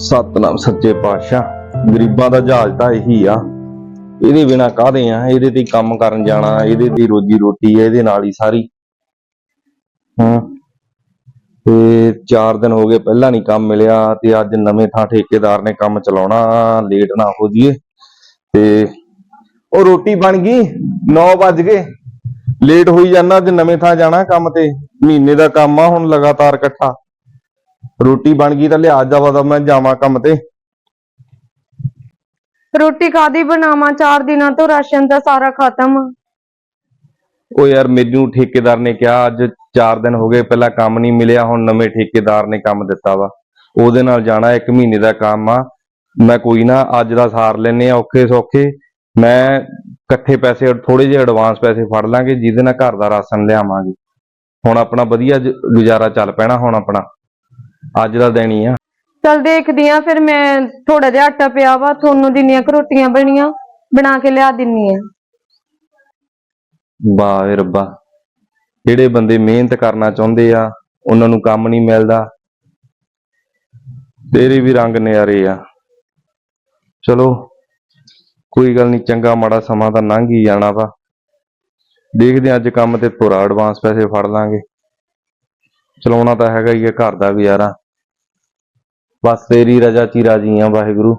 ਸਤਨਾਮ ਸੱਚੇ ਪਾਤਸ਼ਾਹ, ਗਰੀਬਾਂ ਦਾ ਜਹਾਜ਼ ਤਾਂ ਇਹੀ ਆ। ਇਹਦੇ ਬਿਨਾ ਕਾਹਦੇ ਆ? ਇਹਦੇ ਤੇ ਕੰਮ ਕਰਨ ਜਾਣਾ, ਇਹਦੇ ਤੇ ਰੋਜੀ ਰੋਟੀ ਹੈ ਇਹਦੇ ਨਾਲ ਹੀ ਸਾਰੀ। ਹਾਂ। ਤੇ 4 ਦਿਨ ਹੋ ਗਏ, ਪਹਿਲਾਂ ਨਹੀਂ ਕੰਮ ਮਿਲਿਆ ਤੇ ਅੱਜ ਨਵੇਂ ਥਾਂ ਠੇਕੇਦਾਰ ਨੇ ਕੰਮ ਚਲਾਉਣਾ, ਲੇਟ ਨਾ ਹੋ ਜਾਈਏ। ਤੇ ਉਹ ਰੋਟੀ ਬਣ ਗਈ 9 ਵੱਜ ਗਏ। ਲੇਟ ਹੋਈ ਜਾਂਦਾ, ਅੱਜ ਨਵੇਂ ਥਾਂ ਜਾਣਾ ਕੰਮ ਤੇ। ਮਹੀਨੇ ਦਾ ਕੰਮ ਆ ਹੁਣ ਲਗਾਤਾਰ ਇਕੱਠਾ। ਰੋਟੀ ਬਣ ਗਈ ਤਾਂ ਲਿਆ ਜਾਵਾ ਤਾਂ ਮੈਂ ਜਾਵਾਂ ਕੰਮ ਤੇ। ਰੋਟੀ ਕਾਦੀ ਬਣਾਵਾਂ? ਚਾਰ ਦਿਨਾਂ ਤੋਂ ਰਾਸ਼ਨ ਤਾਂ ਸਾਰਾ ਖਤਮ। ਉਹ ਯਾਰ ਮੈਨੂੰ ਠੇਕੇਦਾਰ ਨੇ ਕਿਹਾ ਅੱਜ 4 ਦਿਨ ਹੋ ਗਏ ਪਹਿਲਾਂ ਕੰਮ ਨਹੀਂ ਮਿਲਿਆ ਹੁਣ ਨਵੇਂ ਠੇਕੇਦਾਰ ਨੇ ਕੰਮ ਦਿੱਤਾ ਵਾ। ਉਹਦੇ ਨਾਲ ਜਾਣਾ ਇੱਕ ਮਹੀਨੇ ਦਾ ਕੰਮ ਆ। ਮੈਂ ਕੋਈ ਨਾ ਅੱਜ ਦਾ ਸਾਰ ਲੈਨੇ ਆ ਔਖੇ ਸੌਖੇ। ਮੈਂ ਇਕੱਠੇ ਪੈਸੇ ਥੋੜੇ ਜਿਹੇ ਐਡਵਾਂਸ ਪੈਸੇ ਫੜ ਲਾਂਗੇ ਜਿਹਦੇ ਨਾਲ ਘਰ ਦਾ ਰਾਸ਼ਨ ਲਿਆਵਾਂਗੇ। ਹੁਣ ਆਪਣਾ ਵਧੀਆ ਗੁਜ਼ਾਰਾ ਚੱਲ ਪੈਣਾ ਹੁਣ ਆਪਣਾ। ਅੱਜ ਦਾ ਦਿਨ ਹੀ ਆ। ਚਲ ਦੇਖਦੀ ਆ ਫਿਰ ਮੈਂ ਥੋੜਾ ਜਿਹਾ ਆਟਾ ਪਿਆ ਵਾ ਤੁਹਾਨੂੰ ਦਿੰਨੀਆਂ ਕੁ ਰੋਟੀਆਂ ਬਣੀਆਂ ਬਣਾ ਕੇ ਲਿਆ ਦਿੰਨੀ ਆ। ਵਾਹ ਰੱਬਾ ਜਿਹੜੇ ਬੰਦੇ ਮਿਹਨਤ ਕਰਨਾ ਚਾਹੁੰਦੇ ਆ ਉਹਨਾਂ ਨੂੰ ਕੰਮ ਨਹੀਂ ਮਿਲਦਾ। ਤੇਰੇ ਵੀ ਰੰਗ ਨਿਆਰੇ ਆ। ਚਲੋ ਕੋਈ ਗੱਲ ਨਹੀਂ ਚੰਗਾ ਮਾੜਾ ਸਮਾਂ ਤਾਂ ਲੰਘ ਹੀ ਜਾਣਾ ਵਾ। ਦੇਖਦੇ ਅੱਜ ਕੰਮ ਤੇ ਥੋੜਾ ਐਡਵਾਂਸ ਪੈਸੇ ਫੜ ਲਾਂਗੇ। ਚਲਾਉਣਾ ਤਾਂ ਹੈਗਾ ਹੀ ਆ ਘਰ ਦਾ ਗੁਜ਼ਾਰਾ ਬਸ ਤੇਰੀ ਰਜ਼ਾ ਚ ਹੀ ਰਾਜੀ ਆ ਵਾਹਿਗੁਰੂ।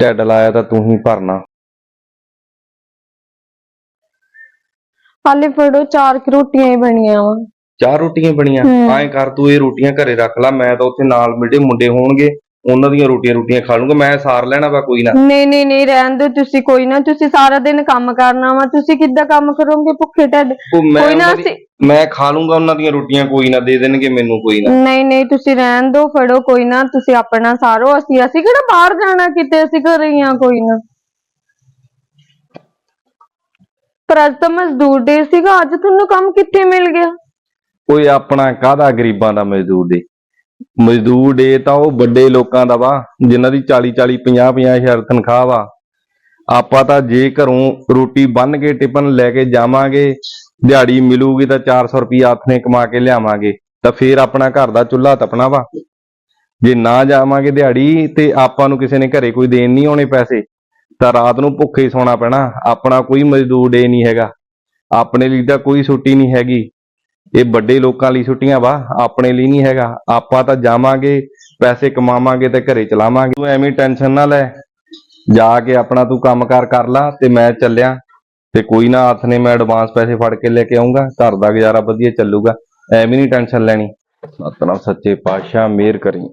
ਢਿੱਡ ਲਾਇਆ ਤਾਂ ਤੂੰ ਹੀ ਭਰਨਾ। ਹਾਲੇ ਫੜੋ ਚਾਰ ਕੁ ਰੋਟੀਆਂ ਹੀ ਬਣੀਆਂ ਵਾ। ਚਾਰ ਰੋਟੀਆਂ ਬਣੀਆਂ। ਐਂ ਕਰ ਤੂੰ ਇਹ ਰੋਟੀਆਂ ਘਰੇ ਰੱਖ ਲੈ ਮੈਂ ਤਾਂ ਉੱਥੇ ਨਾਲ ਮਿਲੇ ਮੁੰਡੇ ਹੋਣਗੇ ਉਹਨਾਂ ਦੀਆਂ ਰੋਟੀਆਂ ਰੋਟੀਆਂ ਖਾ ਲੂੰਗਾ ਮੈਂ ਸਾਰ ਲੈਣਾ ਵਾ ਕੋਈ ਨਾ। ਨਹੀਂ ਨਹੀਂ ਨਹੀਂ ਰਹਿਣ ਦਿਓ ਤੁਸੀਂ ਕੋਈ ਨਾ ਤੁਸੀਂ ਸਾਰਾ ਦਿਨ ਕੰਮ ਕਰਨਾ ਵਾ ਤੁਸੀਂ ਕਿੱਦਾਂ ਕੰਮ ਕਰੋਗੇ ਭੁੱਖੇ ਢਿੱਡ? ਉਹ ਮੈਂ ਕੋਈ ਨਾ ਉਹਨਾਂ ਦੀ- ਅਸੀਂ ਮੈਂ ਖਾ ਲੂੰਗਾ ਉਹਨਾਂ ਦੀਆਂ ਰੋਟੀਆਂ ਕੋਈ ਨਾ ਦੇ ਦੇਣਗੇ ਮੈਨੂੰ ਕੋਈ ਨਾ। ਨਹੀਂ ਨਹੀਂ ਤੁਸੀਂ ਰਹਿਣ ਦਿਓ ਫੜੋ ਕੋਈ ਨਾ ਤੁਸੀਂ ਆਪਣਾ ਸਾਰੋ ਅਸੀਂ ਅਸੀਂ ਕਿਹੜਾ ਬਾਹਰ ਜਾਣਾ ਕਿਤੇ ਅਸੀਂ ਘਰੇ ਹੀ ਆ ਕੋਈ ਨਾ। ਪਰ ਅੱਜ ਤਾਂ ਮਜ਼ਦੂਰ ਡੇ ਸੀਗਾ ਅੱਜ ਤੁਹਾਨੂੰ ਕੰਮ ਕਿੱਥੇ ਮਿਲ ਗਿਆ? ਓਏ ਆਪਣਾ ਕਾਹਦਾ ਗਰੀਬਾਂ ਦਾ ਮਜ਼ਦੂਰ ਦੇ ਮਜ਼ਦੂਰ ਡੇ ਤਾਂ ਉਹ ਵੱਡੇ ਲੋਕਾਂ ਦਾ ਵਾ ਜਿਨ੍ਹਾਂ ਦੀ 40 40 50 50 ਹਜ਼ਾਰ ਤਨਖਾਹ ਵਾ। ਆਪਾਂ ਤਾਂ ਜੇ ਘਰੋਂ ਰੋਟੀ ਬੰਨ ਕੇ ਟਿਫਨ ਲੈ ਕੇ ਜਾਵਾਂਗੇ ਦਿਹਾੜੀ ਮਿਲੂਗੀ ਤਾਂ 400 ਰੁਪਏ ਹੱਥ ਨੇ ਕਮਾ ਕੇ ਲਿਆਵਾਂਗੇ, ਤਾਂ ਫੇਰ ਆਪਣਾ ਘਰ ਦਾ ਚੁੱਲ੍ਹਾ ਤਪਣਾ ਵਾ। ਜੇ ਨਾ ਜਾਵਾਂਗੇ ਦਿਹਾੜੀ ਤੇ ਆਪਾਂ ਨੂੰ ਕਿਸੇ ਨੇ ਘਰੇ ਕੋਈ ਦੇਣ ਨਹੀਂ ਆਉਣੇ ਪੈਸੇ, ਤਾਂ ਰਾਤ ਨੂੰ ਭੁੱਖੇ ਹੀ ਸੌਣਾ ਪੈਣਾ, ਆਪਣਾ ਕੋਈ ਮਜ਼ਦੂਰ ਡੇ ਨਹੀਂ ਹੈਗਾ। ਆਪਣੇ ਲਈ ਤਾਂ ਕੋਈ ਛੁੱਟੀ ਨਹੀਂ ਹੈਗੀ। ਇਹ ਵੱਡੇ ਲੋਕਾਂ ਲਈ ਛੁੱਟੀਆਂ ਵਾ, ਆਪਣੇ ਲਈ ਨਹੀਂ ਹੈਗਾ। ਆਪਾਂ ਤਾਂ ਜਾਵਾਂਗੇ, ਪੈਸੇ ਕਮਾਵਾਂਗੇ ਤੇ ਘਰੇ ਚਲਾਵਾਂਗੇ। ਤੂੰ ਐਵੇਂ ਟੈਨਸ਼ਨ ਨਾ ਲੈ। ਜਾ ਕੇ ਆਪਣਾ ਤੂੰ ਕੰਮਕਾਰ ਕਰ ਲਾ ਤੇ ਮੈਂ ਚੱਲਿਆ। ਤੇ ਕੋਈ ਨਾ ਹੱਥ ਨੇ ਮੈਂ ਐਡਵਾਂਸ ਪੈਸੇ ਫੜ ਕੇ ਲੈ ਕੇ ਆਉਂਗਾ ਘਰ ਦਾ ਗੁਜ਼ਾਰਾ ਵਧੀਆ ਚੱਲੂਗਾ ਐਵੇਂ ਨਹੀਂ ਟੈਨਸ਼ਨ ਲੈਣੀ ਸਤਨਾਮ ਸੱਚੇ ਪਾਤਸ਼ਾਹ ਮਿਹਰ ਕਰੀ